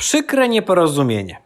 Przykre nieporozumienie.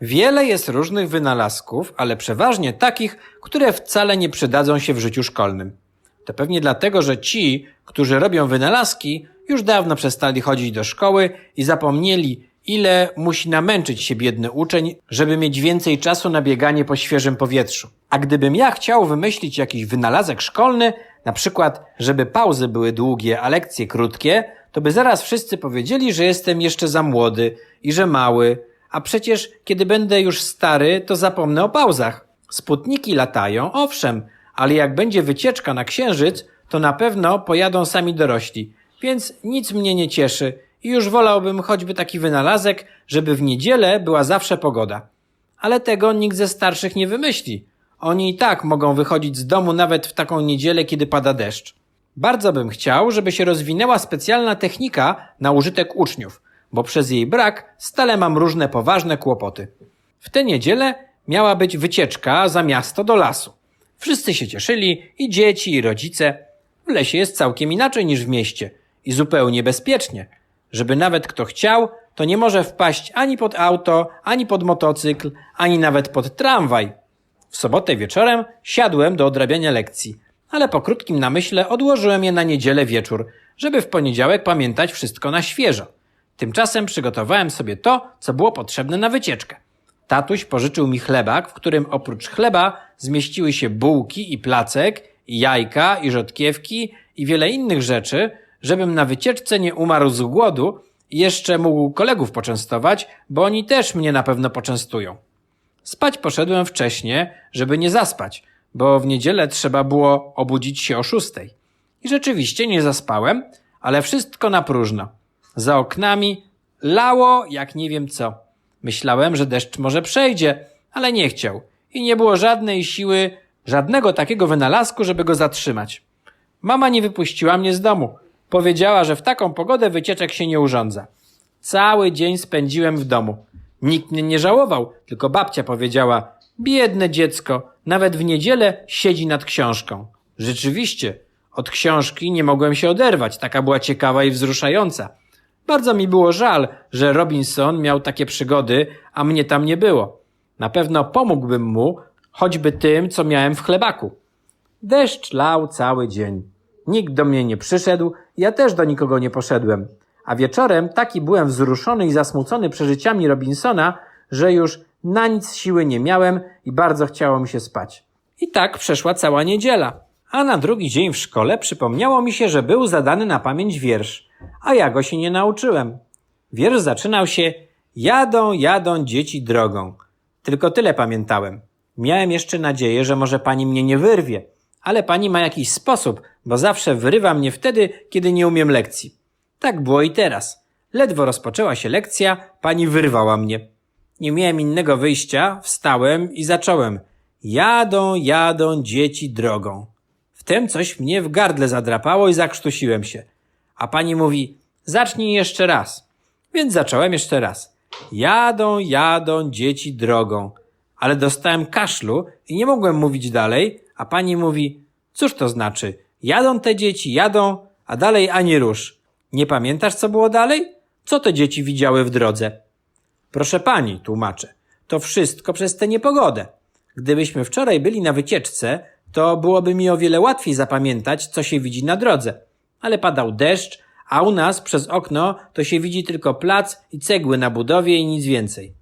Wiele jest różnych wynalazków, ale przeważnie takich, które wcale nie przydadzą się w życiu szkolnym. To pewnie dlatego, że ci, którzy robią wynalazki, już dawno przestali chodzić do szkoły i zapomnieli, ile musi namęczyć się biedny uczeń, żeby mieć więcej czasu na bieganie po świeżym powietrzu. A gdybym ja chciał wymyślić jakiś wynalazek szkolny, na przykład, żeby pauzy były długie, a lekcje krótkie, to by zaraz wszyscy powiedzieli, że jestem jeszcze za młody i że mały, a przecież kiedy będę już stary, to zapomnę o pauzach. Sputniki latają, owszem, ale jak będzie wycieczka na księżyc, to na pewno pojadą sami dorośli, więc nic mnie nie cieszy i już wolałbym choćby taki wynalazek, żeby w niedzielę była zawsze pogoda. Ale tego nikt ze starszych nie wymyśli. Oni i tak mogą wychodzić z domu nawet w taką niedzielę, kiedy pada deszcz. Bardzo bym chciał, żeby się rozwinęła specjalna technika na użytek uczniów, bo przez jej brak stale mam różne poważne kłopoty. W tę niedzielę miała być wycieczka za miasto do lasu. Wszyscy się cieszyli, i dzieci, i rodzice. W lesie jest całkiem inaczej niż w mieście i zupełnie bezpiecznie. Żeby nawet kto chciał, to nie może wpaść ani pod auto, ani pod motocykl, ani nawet pod tramwaj. W sobotę wieczorem siadłem do odrabiania lekcji, ale po krótkim namyśle odłożyłem je na niedzielę wieczór, żeby w poniedziałek pamiętać wszystko na świeżo. Tymczasem przygotowałem sobie to, co było potrzebne na wycieczkę. Tatuś pożyczył mi chlebak, w którym oprócz chleba zmieściły się bułki i placek, i jajka, i rzodkiewki, i wiele innych rzeczy, żebym na wycieczce nie umarł z głodu i jeszcze mógł kolegów poczęstować, bo oni też mnie na pewno poczęstują. Spać poszedłem wcześnie, żeby nie zaspać, bo w niedzielę trzeba było obudzić się o szóstej. I rzeczywiście nie zaspałem, ale wszystko na próżno. Za oknami lało jak nie wiem co. Myślałem, że deszcz może przejdzie, ale nie chciał. I nie było żadnej siły, żadnego takiego wynalazku, żeby go zatrzymać. Mama nie wypuściła mnie z domu. Powiedziała, że w taką pogodę wycieczek się nie urządza. Cały dzień spędziłem w domu. Nikt mnie nie żałował, tylko babcia powiedziała: Biedne dziecko, nawet w niedzielę siedzi nad książką. Rzeczywiście, od książki nie mogłem się oderwać, taka była ciekawa i wzruszająca. Bardzo mi było żal, że Robinson miał takie przygody, a mnie tam nie było. Na pewno pomógłbym mu, choćby tym, co miałem w chlebaku. Deszcz lał cały dzień. Nikt do mnie nie przyszedł, ja też do nikogo nie poszedłem. A wieczorem taki byłem wzruszony i zasmucony przeżyciami Robinsona, że już na nic siły nie miałem i bardzo chciało mi się spać. I tak przeszła cała niedziela. A na drugi dzień w szkole przypomniało mi się, że był zadany na pamięć wiersz, a ja go się nie nauczyłem. Wiersz zaczynał się Jadą, jadą dzieci drogą. Tylko tyle pamiętałem. Miałem jeszcze nadzieję, że może pani mnie nie wyrwie, ale pani ma jakiś sposób, bo zawsze wyrywa mnie wtedy, kiedy nie umiem lekcji. Tak było i teraz. Ledwo rozpoczęła się lekcja, pani wyrwała mnie. Nie miałem innego wyjścia, wstałem i zacząłem. Jadą, jadą dzieci drogą. Wtem coś mnie w gardle zadrapało i zakrztusiłem się. A pani mówi, zacznij jeszcze raz. Więc zacząłem jeszcze raz. Jadą, jadą dzieci drogą. Ale dostałem kaszlu i nie mogłem mówić dalej, a pani mówi, cóż to znaczy? Jadą te dzieci, jadą, a dalej ani rusz. Nie pamiętasz, co było dalej? Co te dzieci widziały w drodze? Proszę pani, tłumaczę, to wszystko przez tę niepogodę. Gdybyśmy wczoraj byli na wycieczce, to byłoby mi o wiele łatwiej zapamiętać, co się widzi na drodze. Ale padał deszcz, a u nas przez okno to się widzi tylko plac i cegły na budowie i nic więcej.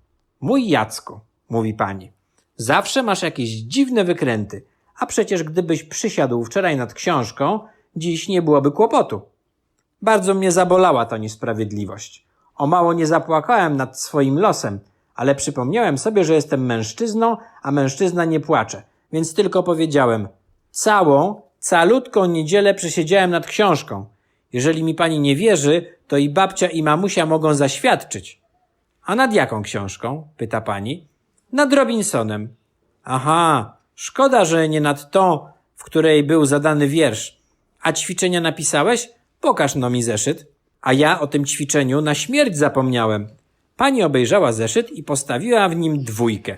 Mój Jacku, mówi pani, zawsze masz jakieś dziwne wykręty, a przecież gdybyś przysiadł wczoraj nad książką, dziś nie byłoby kłopotu. Bardzo mnie zabolała ta niesprawiedliwość. O mało nie zapłakałem nad swoim losem, ale przypomniałem sobie, że jestem mężczyzną, a mężczyzna nie płacze, więc tylko powiedziałem: Całą, calutką niedzielę przesiedziałem nad książką. Jeżeli mi pani nie wierzy, to i babcia i mamusia mogą zaświadczyć. A nad jaką książką? pyta pani. Nad Robinsonem. Aha, szkoda, że nie nad tą, w której był zadany wiersz. A ćwiczenia napisałeś? Pokaż no mi zeszyt. A ja o tym ćwiczeniu na śmierć zapomniałem. Pani obejrzała zeszyt i postawiła w nim dwójkę.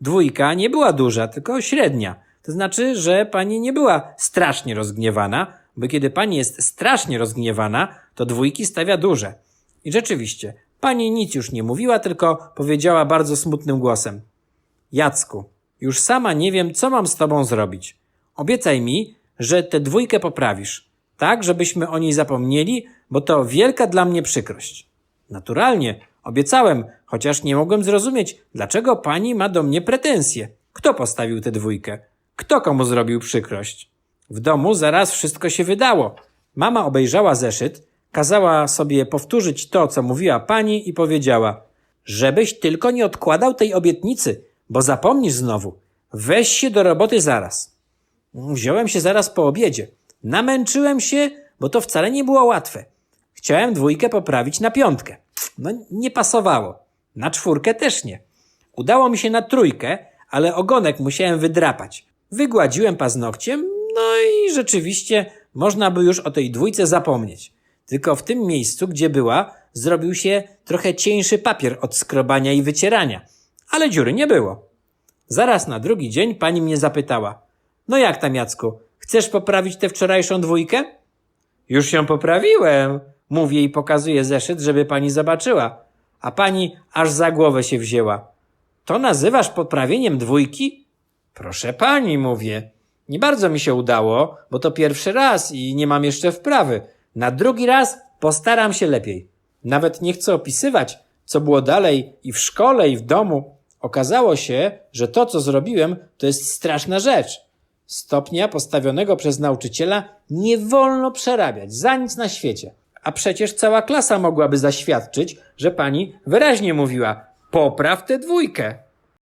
Dwójka nie była duża, tylko średnia. To znaczy, że pani nie była strasznie rozgniewana, bo kiedy pani jest strasznie rozgniewana, to dwójki stawia duże. I rzeczywiście, Pani nic już nie mówiła, tylko powiedziała bardzo smutnym głosem. Jacku, już sama nie wiem, co mam z tobą zrobić. Obiecaj mi, że tę dwójkę poprawisz, tak, żebyśmy o niej zapomnieli, bo to wielka dla mnie przykrość. Naturalnie, obiecałem, chociaż nie mogłem zrozumieć, dlaczego pani ma do mnie pretensje. Kto postawił tę dwójkę? Kto komu zrobił przykrość? W domu zaraz wszystko się wydało. Mama obejrzała zeszyt, kazała sobie powtórzyć to, co mówiła pani i powiedziała: Żebyś tylko nie odkładał tej obietnicy, bo zapomnisz znowu. Weź się do roboty zaraz. Wziąłem się zaraz po obiedzie. Namęczyłem się, bo to wcale nie było łatwe. Chciałem dwójkę poprawić na piątkę. No, nie pasowało. Na czwórkę też nie. Udało mi się na trójkę, ale ogonek musiałem wydrapać. Wygładziłem paznokciem, no i rzeczywiście można by już o tej dwójce zapomnieć. Tylko w tym miejscu, gdzie była, zrobił się trochę cieńszy papier od skrobania i wycierania. Ale dziury nie było. Zaraz na drugi dzień pani mnie zapytała. No jak tam, Jacku? Chcesz poprawić tę wczorajszą dwójkę? Już ją poprawiłem, mówię i pokazuję zeszyt, żeby pani zobaczyła. A pani aż za głowę się wzięła. To nazywasz poprawieniem dwójki? Proszę pani, mówię. Nie bardzo mi się udało, bo to pierwszy raz i nie mam jeszcze wprawy. Na drugi raz postaram się lepiej. Nawet nie chcę opisywać, co było dalej i w szkole, i w domu. Okazało się, że to, co zrobiłem, to jest straszna rzecz. Stopnia postawionego przez nauczyciela nie wolno przerabiać za nic na świecie. A przecież cała klasa mogłaby zaświadczyć, że pani wyraźnie mówiła: popraw tę dwójkę.